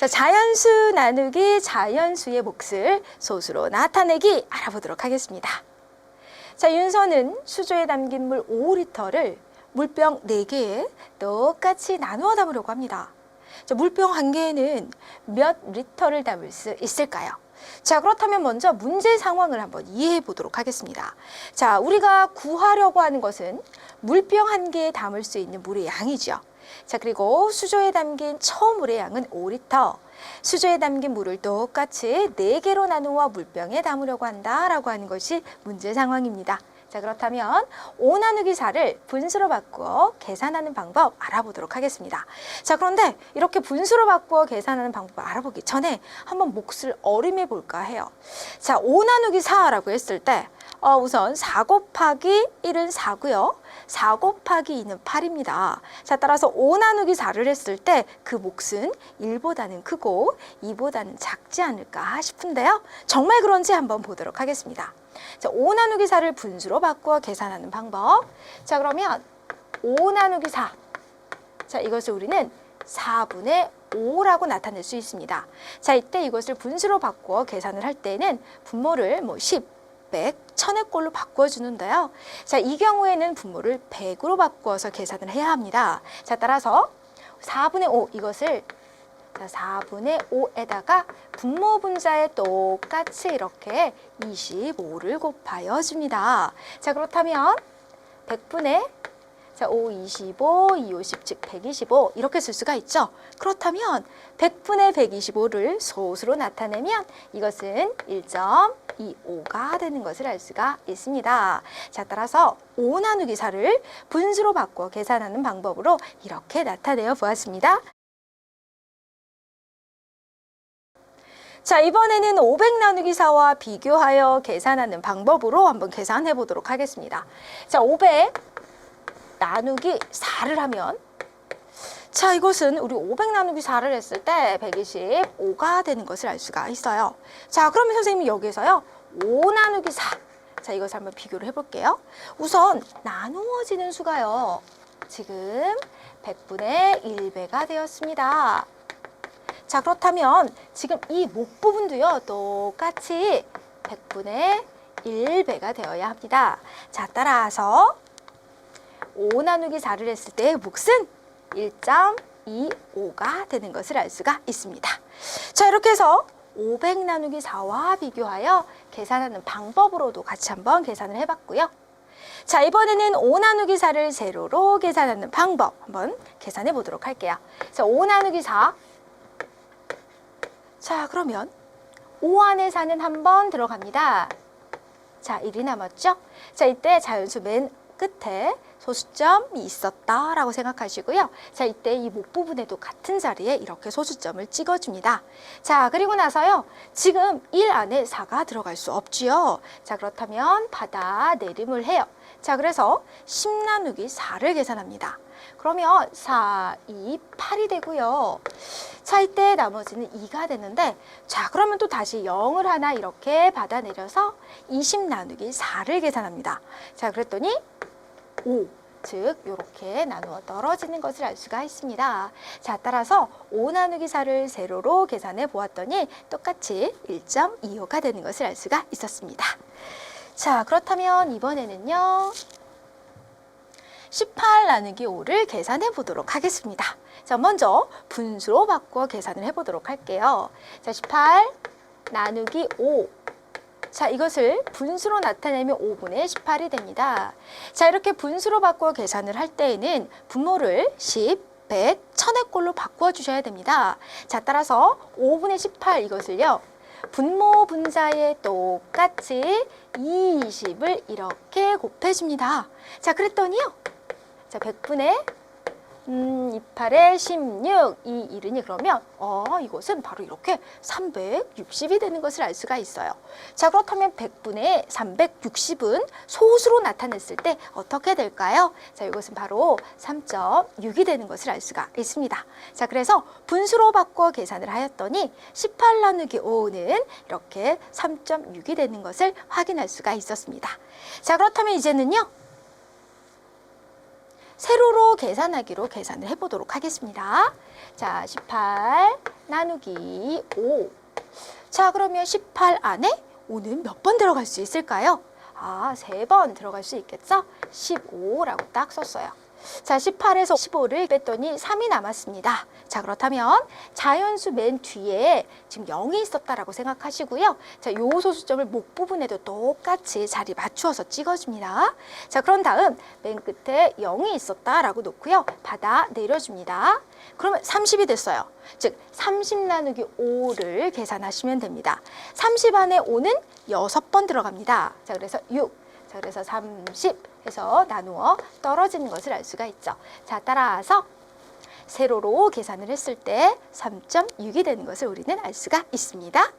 자, 자연수 나누기 자연수의 몫을 소수로 나타내기 알아보도록 하겠습니다. 자, 윤서는 수조에 담긴 물 5리터를 물병 4개에 똑같이 나누어 담으려고 합니다. 자, 물병 한 개에는 몇 리터를 담을 수 있을까요? 자, 그렇다면 먼저 문제 상황을 한번 이해해 보도록 하겠습니다. 자, 우리가 구하려고 하는 것은 물병 한 개에 담을 수 있는 물의 양이죠. 자, 그리고 수조에 담긴 처물의 양은 5리터. 수조에 담긴 물을 똑같이 4개로 나누어 물병에 담으려고 한다라고 하는 것이 문제 상황입니다. 자, 그렇다면 5 나누기 4를 분수로 바꾸어 계산하는 방법 알아보도록 하겠습니다. 자, 그런데 이렇게 분수로 바꾸어 계산하는 방법을 알아보기 전에 한번 몫을 어림해 볼까 해요. 자, 5 나누기 4라고 했을 때 어, 우선 4 곱하기 1은 4고요. 4 곱하기 2는 8입니다. 자, 따라서 5 나누기 4를 했을 때 그 몫은 1보다는 크고 2보다는 작지 않을까 싶은데요. 정말 그런지 한번 보도록 하겠습니다. 자, 5 나누기 4를 분수로 바꾸어 계산하는 방법. 자, 그러면 5 나누기 4. 자, 이것을 우리는 4분의 5라고 나타낼 수 있습니다. 자, 이때 이것을 분수로 바꾸어 계산을 할 때는 분모를 뭐 10, 100, 1000의 꼴로 바꾸어 주는데요. 자, 이 경우에는 분모를 100으로 바꾸어서 계산을 해야 합니다. 자, 따라서 4분의 5 이것을 자, 4분의 5에다가 분모 분자에 똑같이 이렇게 25를 곱하여 줍니다. 자, 그렇다면 100분의 자, 5, 25, 2, 50, 즉 125 이렇게 쓸 수가 있죠. 그렇다면 100분의 125를 소수로 나타내면 이것은 1.25가 되는 것을 알 수가 있습니다. 자, 따라서 5 나누기 4를 분수로 바꿔 계산하는 방법으로 이렇게 나타내어 보았습니다. 자, 이번에는 500 나누기 4와 비교하여 계산하는 방법으로 한번 계산해 보도록 하겠습니다. 자, 500 나누기 4를 하면 자, 이것은 우리 500 나누기 4를 했을 때 125가 되는 것을 알 수가 있어요. 자, 그러면 선생님이 여기서요. 5 나누기 4. 자, 이것을 한번 비교를 해볼게요. 우선 나누어지는 수가요. 지금 100분의 1배가 되었습니다. 자, 그렇다면 지금 이 목 부분도요. 똑같이 100분의 1배가 되어야 합니다. 자, 따라서 5 나누기 4를 했을 때의 몫은 1.25가 되는 것을 알 수가 있습니다. 자, 이렇게 해서 500 나누기 4와 비교하여 계산하는 방법으로도 같이 한번 계산을 해봤고요. 자, 이번에는 5 나누기 4를 세로로 계산하는 방법 한번 계산해 보도록 할게요. 자, 5 나누기 4. 자, 그러면 5 안에 4는 한 번 들어갑니다. 자, 1이 남았죠? 자, 이때 자연수 맨 끝에 소수점이 있었다라고 생각하시고요. 자, 이때 이 목 부분에도 같은 자리에 이렇게 소수점을 찍어줍니다. 자, 그리고 나서요. 지금 1 안에 4가 들어갈 수 없지요. 자, 그렇다면 받아 내림을 해요. 자, 그래서 10 나누기 4를 계산합니다. 그러면 4, 2, 8이 되고요. 자, 이때 나머지는 2가 되는데 자, 그러면 또 다시 0을 하나 이렇게 받아 내려서 20 나누기 4를 계산합니다. 자, 그랬더니 5, 즉 이렇게 나누어 떨어지는 것을 알 수가 있습니다. 자, 따라서 5 나누기 4를 세로로 계산해 보았더니 똑같이 1.25가 되는 것을 알 수가 있었습니다. 자, 그렇다면 이번에는요. 18 나누기 5를 계산해 보도록 하겠습니다. 자, 먼저 분수로 바꿔 계산을 해 보도록 할게요. 자, 18 나누기 5 자, 이것을 분수로 나타내면 5분의 18이 됩니다. 자, 이렇게 분수로 바꾸어 계산을 할 때에는 분모를 10, 100, 1000의 꼴로 바꾸어 주셔야 됩니다. 자, 따라서 5분의 18 이것을요. 분모 분자에 똑같이 20을 이렇게 곱해줍니다. 자, 그랬더니요. 자, 100분의 음, 28에 16, 이 1은이 그러면 어, 이것은 바로 이렇게 360이 되는 것을 알 수가 있어요. 자, 그렇다면 100분의 360은 소수로 나타냈을 때 어떻게 될까요? 자, 이것은 바로 3.6이 되는 것을 알 수가 있습니다. 자, 그래서 분수로 바꿔 계산을 하였더니 18 나누기 5는 이렇게 3.6이 되는 것을 확인할 수가 있었습니다. 자, 그렇다면 이제는요. 세로로 계산하기로 계산을 해보도록 하겠습니다. 자, 18 나누기 5. 자, 그러면 18 안에 5는 몇 번 들어갈 수 있을까요? 아, 세 번 들어갈 수 있겠죠? 15라고 딱 썼어요. 자, 18에서 15를 뺐더니 3이 남았습니다. 자, 그렇다면 자연수 맨 뒤에 지금 0이 있었다라고 생각하시고요. 자, 요 소수점을 목 부분에도 똑같이 자리 맞추어서 찍어줍니다. 자, 그런 다음 맨 끝에 0이 있었다라고 놓고요. 받아 내려줍니다. 그러면 30이 됐어요. 즉, 30 나누기 5를 계산하시면 됩니다. 30 안에 5는 6번 들어갑니다. 자, 그래서 6. 자, 그래서 30 해서 나누어 떨어지는 것을 알 수가 있죠. 자, 따라서 세로로 계산을 했을 때 3.6이 되는 것을 우리는 알 수가 있습니다.